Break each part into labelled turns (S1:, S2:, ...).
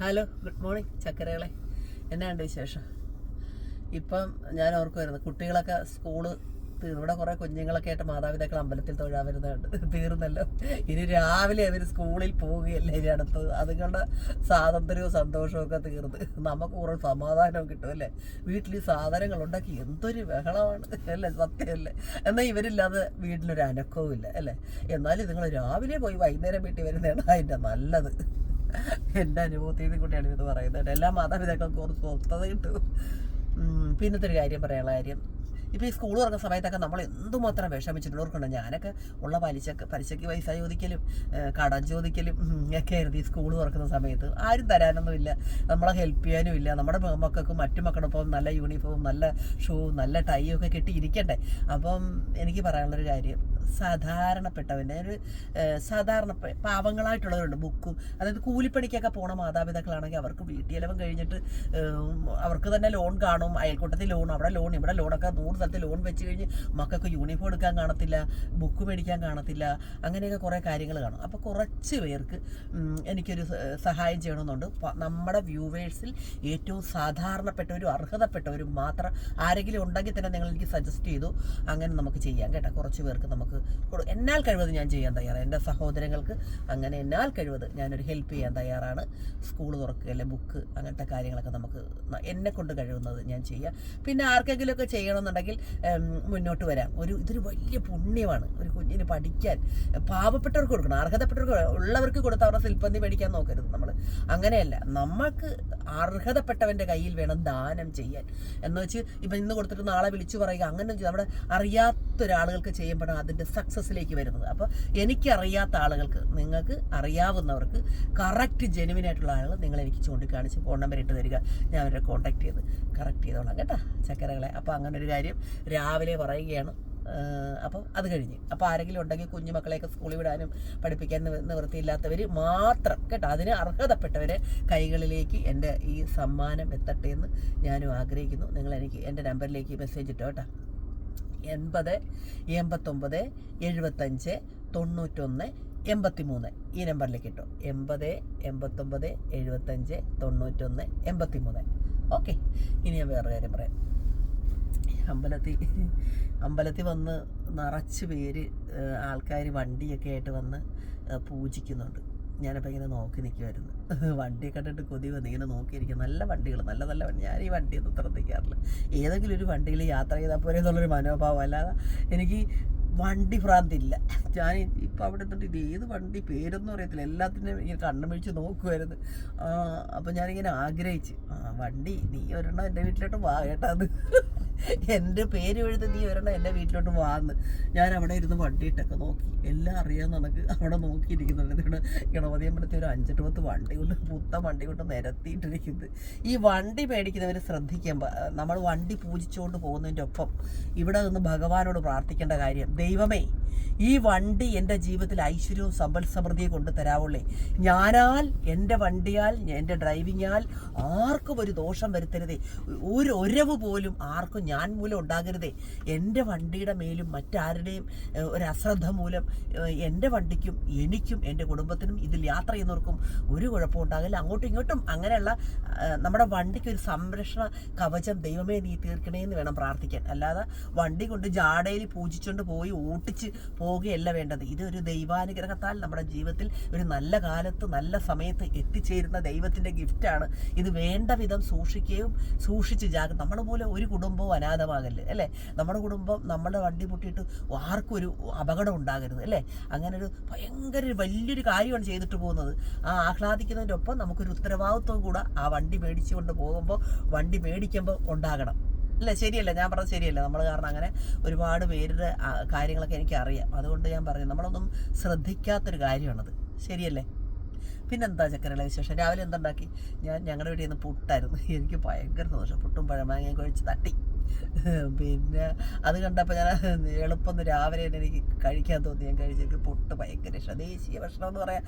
S1: Hello good morning ചക്കരകളെ. എന്നാണ്ട് വിശേഷം? ഇപ്പം ഞാൻ ഓർക്കുമായിരുന്നു കുട്ടികളൊക്കെ സ്കൂൾ ഇവിടെ കുറേ കുഞ്ഞുങ്ങളൊക്കെ ആയിട്ട് മാതാപിതാക്കൾ അമ്പലത്തിൽ തൊഴാൻ വരുന്നുണ്ട് തീർന്നല്ലോ. ഇനി രാവിലെ അവർ സ്കൂളിൽ പോവുകയല്ലേ ഇനി അടുത്തത്. അതുങ്ങളുടെ സ്വാതന്ത്ര്യവും സന്തോഷവും ഒക്കെ തീർന്ന്. നമുക്ക് കുറേ സമാധാനവും കിട്ടും അല്ലേ? വീട്ടിൽ ഈ സാധനങ്ങൾ ഉണ്ടാക്കി എന്തൊരു ബഹളമാണ്. അല്ലേ? സത്യമല്ലേ? എന്നാൽ ഇവരില്ലാതെ വീട്ടിലൊരു അനക്കവും ഇല്ല അല്ലേ? എന്നാലും നിങ്ങൾ രാവിലെ പോയി വൈകുന്നേരം വീട്ടിൽ വരുന്നതാണ് അതിന്റെ നല്ലത്. എന്റെ അനുഭവത്തിൽ കൂടിയാണ് ഇത് പറയുന്നത്. എല്ലാ മാതാപിതാക്കൾക്കും കുറച്ച് സ്വസ്ഥത കിട്ടും. പിന്നത്തെ ഒരു കാര്യം പറയാനുള്ള കാര്യം. ഇപ്പോൾ ഈ സ്കൂൾ തുറക്കുന്ന സമയത്തൊക്കെ നമ്മൾ എന്തുമാത്രം വിഷമിച്ചിട്ടുള്ളവർക്കുണ്ട് ഞാനൊക്കെ ഉള്ള പലിശക്ക് പലിശയ്ക്ക് പൈസ ചോദിക്കലും കടം ചോദിക്കലും ഒക്കെ ആയിരുന്നു ഈ സ്കൂൾ തുറക്കുന്ന സമയത്ത്. ആരും തരാനൊന്നുമില്ല നമ്മളെ ഹെൽപ്പ് ചെയ്യാനും ഇല്ല. നമ്മുടെ മക്കൾക്കും മറ്റു മക്കളൊപ്പം നല്ല യൂണിഫോം നല്ല ഷൂ നല്ല ടൈ ഒക്കെ ഇരിക്കണ്ടേ അപ്പം എനിക്ക് പറയാനുള്ളൊരു കാര്യം. സാധാരണപ്പെട്ടവന്റെ ഒരു സാധാരണ പാവങ്ങളായിട്ടുള്ളവരുണ്ട്. ബുക്കും അതായത് കൂലിപ്പണിക്കൊക്കെ പോണ മാതാപിതാക്കളാണെങ്കിൽ അവർക്ക് വീട്ടിലെലവൻ കഴിഞ്ഞിട്ട് അവർക്ക് തന്നെ ലോൺ കാണും. അയൽക്കൂട്ടത്തിൽ ലോൺ അവിടെ ലോൺ ഇവിടെ ലോണൊക്കെ നൂറ് സ്ഥലത്ത് ലോൺ വെച്ച് കഴിഞ്ഞ് മക്കൾക്ക് യൂണിഫോം എടുക്കാൻ കാണത്തില്ല ബുക്ക് മേടിക്കാൻ കാണത്തില്ല അങ്ങനെയൊക്കെ കുറേ കാര്യങ്ങൾ കാണും. അപ്പോൾ കുറച്ച് പേർക്ക് എനിക്കൊരു സഹായം ചെയ്യണമെന്നുണ്ട്. നമ്മുടെ വ്യൂവേഴ്സിൽ ഏറ്റവും സാധാരണപ്പെട്ടവരും അർഹതപ്പെട്ടവരും മാത്രം ആരെങ്കിലും ഉണ്ടെങ്കിൽ തന്നെ നിങ്ങൾ എനിക്ക് സജസ്റ്റ് ചെയ്തു. അങ്ങനെ നമുക്ക് ചെയ്യാം കേട്ടോ. കുറച്ച് പേർക്ക് നമുക്ക് കൊടു- എന്നാൽ കഴിവത് ഞാൻ ചെയ്യാൻ തയ്യാറാണ്. എന്റെ സഹോദരങ്ങൾക്ക് അങ്ങനെ എന്നാൽ കഴിവത് ഞാനൊരു ഹെൽപ്പ് ചെയ്യാൻ തയ്യാറാണ്. സ്കൂൾ തുറക്കുക അല്ലെ ബുക്ക് അങ്ങനത്തെ കാര്യങ്ങളൊക്കെ നമുക്ക് എന്നെ കൊണ്ട് കഴിവുന്നത് ഞാൻ ചെയ്യാം. പിന്നെ ആർക്കെങ്കിലുമൊക്കെ ചെയ്യണമെന്നുണ്ടെങ്കിൽ മുന്നോട്ട് വരാം. ഒരു ഇതൊരു വലിയ പുണ്യമാണ്. ഒരു കുഞ്ഞിന് പഠിക്കാൻ പാവപ്പെട്ടവർക്ക് കൊടുക്കണം. അർഹതപ്പെട്ടവർക്ക് ഉള്ളവർക്ക് കൊടുത്ത് അവരുടെ ശില്പന്തി മേടിക്കാൻ നോക്കരുത് നമ്മൾ അങ്ങനെയല്ല. നമുക്ക് അർഹതപ്പെട്ടവന്റെ കയ്യിൽ വേണം ദാനം ചെയ്യാൻ. എന്ന് വെച്ച് ഇപ്പം ഇന്ന് കൊടുത്തിട്ട് നാളെ വിളിച്ചു പറയുക അങ്ങനെ നമ്മുടെ അറിയാത്തൊരാളുകൾക്ക് ചെയ്യുമ്പോഴാണ് അതിന്റെ സക്സസ്സിലേക്ക് വരുന്നത്. അപ്പോൾ എനിക്കറിയാത്ത ആളുകൾക്ക് നിങ്ങൾക്ക് അറിയാവുന്നവർക്ക് കറക്റ്റ് ജെനുവിനായിട്ടുള്ള ആളുകൾ നിങ്ങൾ എനിക്ക് ചൂണ്ടിക്കാണിച്ച് ഫോൺ നമ്പർ ഇട്ട് തരിക. ഞാൻ അവരെ കോൺടാക്ട് ചെയ്ത് കറക്റ്റ് ചെയ്തോളാം കേട്ടോ ചക്കരകളെ. അപ്പോൾ അങ്ങനെ ഒരു കാര്യം രാവിലെ പറയുകയാണ്. അപ്പോൾ അത് കഴിഞ്ഞ്. അപ്പോൾ ആരെങ്കിലും ഉണ്ടെങ്കിൽ കുഞ്ഞുമക്കളെയൊക്കെ സ്കൂളിൽ വിടാനും പഠിപ്പിക്കാൻ നിവ- നിവൃത്തിയില്ലാത്തവർ മാത്രം കേട്ടോ അതിന് അർഹതപ്പെട്ടവരെ കൈകളിലേക്ക് എന്റെ ഈ സമ്മാനം എത്തട്ടെ എന്ന് ഞാനും ആഗ്രഹിക്കുന്നു. നിങ്ങൾ എനിക്ക് എന്റെ നമ്പറിലേക്ക് മെസ്സേജ് ഇട്ടോ കേട്ടോ. എൺപത് എൺപത്തൊമ്പത് എഴുപത്തഞ്ച് തൊണ്ണൂറ്റൊന്ന് എൺപത്തി മൂന്ന് ഈ നമ്പറിലേക്ക് കിട്ടും എൺപത് എൺപത്തൊമ്പത് എഴുപത്തഞ്ച് തൊണ്ണൂറ്റൊന്ന് എൺപത്തി മൂന്ന് ഓക്കെ. ഇനി ഞാൻ വേറെ കാര്യം പറയാം. അമ്പലത്തിൽ അമ്പലത്തിൽ വന്ന് നിറച്ച് പേര് ആൾക്കാർ വണ്ടിയൊക്കെ ആയിട്ട് വന്ന് പൂജിക്കുന്നുണ്ട്. ഞാനപ്പോൾ ഇങ്ങനെ നോക്കി നിൽക്കുമായിരുന്നു വണ്ടി കണ്ടിട്ട് കൊതി വന്ന് ഇങ്ങനെ നോക്കിയിരിക്കും നല്ല വണ്ടികൾ നല്ല നല്ല വണ്ടി. ഞാൻ ഈ വണ്ടിയൊന്നും ശ്രദ്ധിക്കാറില്ല. ഏതെങ്കിലും ഒരു വണ്ടിയിൽ യാത്ര ചെയ്താൽ പോരെ എന്നുള്ളൊരു മനോഭാവം. അല്ലാതെ എനിക്ക് വണ്ടി ഭ്രാന്തില്ല. ഞാൻ ഇപ്പം അവിടെ എത്തിട്ട് ഇത് ഏത് വണ്ടി പേരൊന്നും അറിയത്തില്ല. എല്ലാത്തിനും ഇങ്ങനെ കണ്ണു മിഴിച്ച് നോക്കുമായിരുന്നു അപ്പം ഞാനിങ്ങനെ ആഗ്രഹിച്ച് ആ വണ്ടി നീ ഒരെണ്ണം എന്റെ വീട്ടിലോട്ട് വാ കേട്ടാ അത്. എന്റെ പേര് എഴുതി നീ ഒരെണ്ണം എന്റെ വീട്ടിലോട്ട് വാന്ന്. ഞാൻ അവിടെ ഇരുന്ന് വണ്ടിയിട്ടൊക്കെ നോക്കി. എല്ലാം അറിയാൻ നമുക്ക് അവിടെ നോക്കിയിരിക്കുന്നുണ്ട്. ഇവിടെ ഗണപതിയമ്പലത്തിൽ ഒരു അഞ്ചെട്ട് പത്ത് വണ്ടി കൊണ്ട് പുത്ത വണ്ടി കൊണ്ട് നിരത്തിയിട്ടിരിക്കുന്നത് ഈ വണ്ടി മേടിക്കുന്നവർ ശ്രദ്ധിക്കുമ്പോൾ നമ്മൾ വണ്ടി പൂജിച്ചുകൊണ്ട് പോകുന്നതിന്റെ ഒപ്പം ഇവിടെ നിന്ന് ഭഗവാനോട് പ്രാർത്ഥിക്കേണ്ട കാര്യം ദൈവമേ ഈ വണ്ടി എന്റെ ജീവിതത്തിൽ ഐശ്വര്യവും സമ്പൽ സമൃദ്ധിയും കൊണ്ട് തരാവുള്ളേ. ഞാനാൽ എന്റെ വണ്ടിയാൽ എന്റെ ഡ്രൈവിങ്ങാൽ ആർക്കും ഒരു ദോഷം വരുത്തരുതേ. ഒരു ഒരവ് പോലും ആർക്കും ഞാൻ മൂലം ഉണ്ടാകരുതേ. എന്റെ വണ്ടിയുടെ മേലും മറ്റാരുടെയും ഒരു അശ്രദ്ധ മൂലം എന്റെ വണ്ടിക്കും എനിക്കും എന്റെ കുടുംബത്തിനും ഇതിൽ യാത്ര ചെയ്യുന്നവർക്കും ഒരു കുഴപ്പം ഉണ്ടാകില്ല. അങ്ങോട്ടും ഇങ്ങോട്ടും അങ്ങനെയുള്ള നമ്മുടെ വണ്ടിക്ക് ഒരു സംരക്ഷണ കവചം ദൈവമേ നീ തീർക്കണേ എന്ന് വേണം പ്രാർത്ഥിക്കാൻ. അല്ലാതെ വണ്ടി കൊണ്ട് ജാടയിൽ പൂജിച്ചുകൊണ്ട് പോയി ഓട്ടിച്ച് പോവുകയല്ല വേണ്ടത്. ഇതൊരു ദൈവാനുഗ്രഹത്താൽ നമ്മുടെ ജീവിതത്തിൽ ഒരു നല്ല കാലത്ത് നല്ല സമയത്ത് എത്തിച്ചേരുന്ന ദൈവത്തിന്റെ ഗിഫ്റ്റാണ് ഇത് വേണ്ട വിധം സൂക്ഷിക്കുകയും സൂക്ഷിച്ച് ജാഗ്രത. നമ്മുടെ പോലെ ഒരു കുടുംബവും അനാഥമാകല്ലേ? അല്ലേ? നമ്മുടെ കുടുംബം നമ്മുടെ വണ്ടി പൊട്ടിയിട്ട് ആർക്കും ഒരു അപകടം ഉണ്ടാകരുത് അല്ലേ? അങ്ങനെ ഒരു ഭയങ്കര ഒരു വലിയൊരു കാര്യമാണ് ചെയ്തിട്ട് പോകുന്നത്. ആ ആഹ്ലാദിക്കുന്നതിന്റെ ഒപ്പം നമുക്കൊരു ഉത്തരവാദിത്വം കൂടെ ആ വണ്ടി മേടിച്ചുകൊണ്ട് പോകുമ്പോൾ വണ്ടി മേടിക്കുമ്പോൾ ഉണ്ടാകണം. അല്ല? ശരിയല്ല? ഞാൻ പറഞ്ഞത് ശരിയല്ല? നമ്മൾ കാരണം അങ്ങനെ ഒരുപാട് പേരുടെ കാര്യങ്ങളൊക്കെ എനിക്ക് അറിയാം അതുകൊണ്ട് ഞാൻ പറഞ്ഞു നമ്മളൊന്നും ശ്രദ്ധിക്കാത്തൊരു കാര്യമാണത്. ശരിയല്ലേ? പിന്നെന്താ ചക്കരയുള്ള വിശേഷം? രാവിലെ എന്തുണ്ടാക്കി? ഞാൻ ഞങ്ങളുടെ വീട്ടിൽ നിന്ന് പുട്ടായിരുന്നു. എനിക്ക് ഭയങ്കര സന്തോഷം. പുട്ടും പഴമാങ്ങയും കഴിച്ച് തട്ടി. പിന്നെ അത് കണ്ടപ്പോൾ ഞാൻ എളുപ്പം രാവിലെ തന്നെ എനിക്ക് കഴിക്കാൻ തോന്നി. ഞാൻ കഴിച്ചെങ്കിൽ പൊട്ട് ഭയങ്കര ഇഷ്ടം. ദേശീയ ഭക്ഷണം എന്ന് പറയാൻ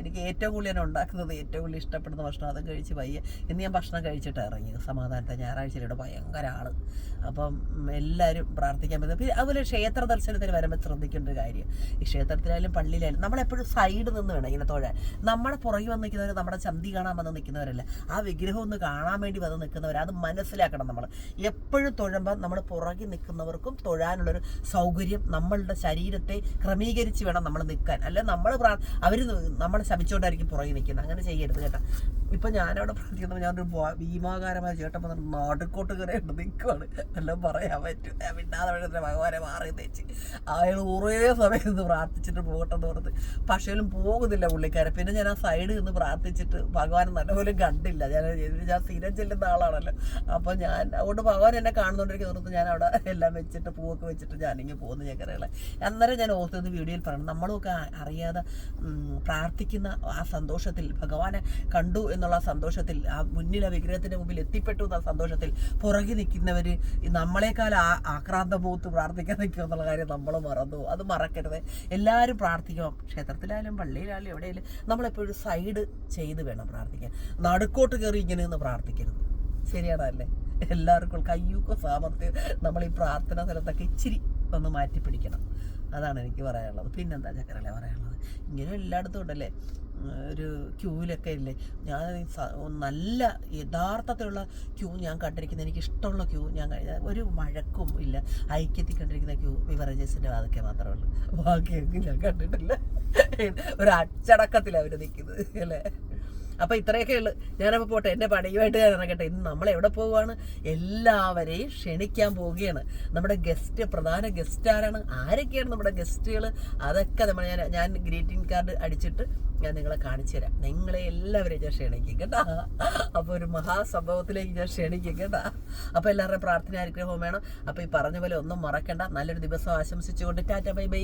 S1: എനിക്ക് ഏറ്റവും കൂടുതൽ ഞാൻ ഉണ്ടാക്കുന്നത് ഏറ്റവും കൂടുതൽ ഇഷ്ടപ്പെടുന്ന ഭക്ഷണം അതും കഴിച്ച് വയ്യ. ഇന്ന് ഞാൻ ഭക്ഷണം കഴിച്ചിട്ട് ഇറങ്ങി. സമാധാനത്തെ. ഞായറാഴ്ചയിലൂടെ ഭയങ്കര ആൾ. അപ്പം എല്ലാവരും പ്രാർത്ഥിക്കാൻ പറ്റും. പിന്നെ അതുപോലെ ക്ഷേത്ര ദർശനത്തിന് വരുമ്പോൾ ശ്രദ്ധിക്കേണ്ട ഒരു കാര്യം. ഈ ക്ഷേത്രത്തിലായാലും പള്ളിയിലായാലും നമ്മളെപ്പോഴും സൈഡ് നിന്ന് വേണം ഇങ്ങനെ തൊഴാൻ. നമ്മുടെ പുറകിൽ വന്ന് നിൽക്കുന്നവർ നമ്മുടെ ചന്തി കാണാൻ വന്ന് നിൽക്കുന്നവരല്ല? ആ വിഗ്രഹം ഒന്ന് കാണാൻ വേണ്ടി വന്ന് നിൽക്കുന്നവർ അത് മനസ്സിലാക്കണം നമ്മൾ എപ്പോഴും തൊഴുമ്പോൾ നമ്മൾ പുറകിൽ നിൽക്കുന്നവർക്കും തൊഴാനുള്ളൊരു സൗകര്യം നമ്മളുടെ ശരീരത്തെ ക്രമീകരിച്ച് വേണം നമ്മൾ നിൽക്കാൻ. അല്ല നമ്മൾ അവർ നമ്മൾ ശമിച്ചുകൊണ്ടായിരിക്കും പുറകിൽ നിൽക്കുന്നത്. അങ്ങനെ ചെയ്യരുത് കേട്ടോ. ഇപ്പം ഞാനവിടെ പ്രാർത്ഥിക്കുന്നത് ഞാനൊരു ഭീമാകാരമായ ചേട്ടൻ വന്നിട്ട് നാടുക്കോട്ട് കയറിയിട്ട് നിൽക്കുവാണ്. എല്ലാം പറയാൻ പറ്റും. ഞാൻ മിണ്ടാതെ വേണ്ടതില്ല ഭഗവാനെ മാറി തേച്ച്. അയാൾ കുറേ സമയത്ത് പ്രാർത്ഥിച്ചിട്ട് പോകട്ടെന്ന് പറഞ്ഞത് പക്ഷേലും പോകുന്നില്ല പുള്ളിക്കാരൻ. പിന്നെ ഞാൻ ആ സൈഡിൽ നിന്ന് പ്രാർത്ഥിച്ചിട്ട് ഭഗവാൻ നല്ലപോലെ കണ്ടില്ല. ഞാൻ ഞാൻ സ്ഥിരം ചെല്ലുന്ന ആളാണല്ലോ. അപ്പോൾ ഞാൻ അതുകൊണ്ട് ഭഗവാൻ എന്നെ കാണുന്നോണ്ടിരിക്കുന്ന നിർത്ത് ഞാൻ അവിടെ എല്ലാം വെച്ചിട്ട് പൂവൊക്കെ വെച്ചിട്ട് ഞാനിങ്ങനെ പോകുന്നു ചക്കരകളെ അന്നേരം ഞാൻ ഓർത്തത് വീഡിയോയിൽ പറയണം നമ്മളൊക്കെ അറിയാതെ പ്രാർത്ഥിക്കുന്ന ആ സന്തോഷത്തിൽ ഭഗവാനെ കണ്ടു എന്നുള്ള സന്തോഷത്തിൽ ആ മുന്നിൽ ആ വിഗ്രഹത്തിന്റെ മുമ്പിൽ എത്തിപ്പെട്ടു എന്ന സന്തോഷത്തിൽ പുറകെ നിൽക്കുന്നവർ നമ്മളെക്കാൾ ആ ആക്രാന്ത പോത്ത് പ്രാർത്ഥിക്കാൻ നിൽക്കുക എന്നുള്ള കാര്യം നമ്മൾ മറന്നു അത് മറക്കരുത്. എല്ലാവരും പ്രാർത്ഥിക്കണം. ക്ഷേത്രത്തിലായാലും പള്ളിയിലായാലും എവിടെയായാലും നമ്മളെപ്പോഴും സൈഡ് ചെയ്ത് വേണം പ്രാർത്ഥിക്കാൻ. നടുക്കോട്ട് കയറി ഇങ്ങനെ നിന്ന് പ്രാർത്ഥിക്കരുത്. ശരിയാണല്ലേ എല്ലാവർക്കും കയ്യൂക്ക സാമർത്ഥ്യം നമ്മൾ ഈ പ്രാർത്ഥന സ്ഥലത്തൊക്കെ ഇച്ചിരി ഒന്ന് മാറ്റി പിടിക്കണം. അതാണ് എനിക്ക് പറയാനുള്ളത്. പിന്നെന്താ ചക്കരല്ലേ പറയാനുള്ളത്? ഇങ്ങനെ എല്ലായിടത്തും ഉണ്ടല്ലേ? ഒരു ക്യൂവിലൊക്കെ ഇല്ലേ? ഞാൻ നല്ല യഥാർത്ഥത്തിലുള്ള ക്യൂ ഞാൻ കണ്ടിരിക്കുന്ന എനിക്ക് ഇഷ്ടമുള്ള ക്യൂ ഞാൻ ഒരു മഴക്കും ഇല്ല. ഐക്യത്തിൽ കണ്ടിരിക്കുന്ന ക്യൂ വിവറേജസിന്റെ അതൊക്കെ മാത്രമേ ഉള്ളൂ. ബാക്കിയൊക്കെ ഞാൻ കണ്ടിട്ടില്ല. ഒരു അച്ചടക്കത്തിലവർ നിൽക്കുന്നത് അല്ലേ? അപ്പൊ ഇത്രയൊക്കെ ഉള്ളു. ഞാനപ്പോ പോട്ടെ എന്റെ പണിയുമായിട്ട് ഞാൻ ഇറങ്ങട്ടെ. ഇന്ന് നമ്മൾ എവിടെ പോവുകയാണ് എല്ലാവരെയും ക്ഷണിക്കാൻ പോവുകയാണ്. നമ്മുടെ ഗസ്റ്റ് പ്രധാന ഗസ്റ്റ് ആരാണ്? ആരൊക്കെയാണ് നമ്മുടെ ഗസ്റ്റുകൾ അതൊക്കെ നമ്മൾ ഞാൻ ഞാൻ ഗ്രീറ്റിംഗ് കാർഡ് അടിച്ചിട്ട് ഞാൻ നിങ്ങളെ കാണിച്ചു തരാം. നിങ്ങളെ എല്ലാവരെയും ഞാൻ ക്ഷണിക്കും കേട്ടാ. അപ്പൊ ഒരു മഹാസംഭവത്തിലേക്ക് ഞാൻ ക്ഷണിക്കും കേട്ടാ. അപ്പൊ എല്ലാവരുടെയും പ്രാർത്ഥന അനുഗ്രഹവും വേണം അപ്പൊ ഈ പറഞ്ഞ പോലെ ഒന്നും മറക്കണ്ട. നല്ലൊരു ദിവസം ആശംസിച്ചുകൊണ്ട് ടാറ്റ ബൈ ബൈ.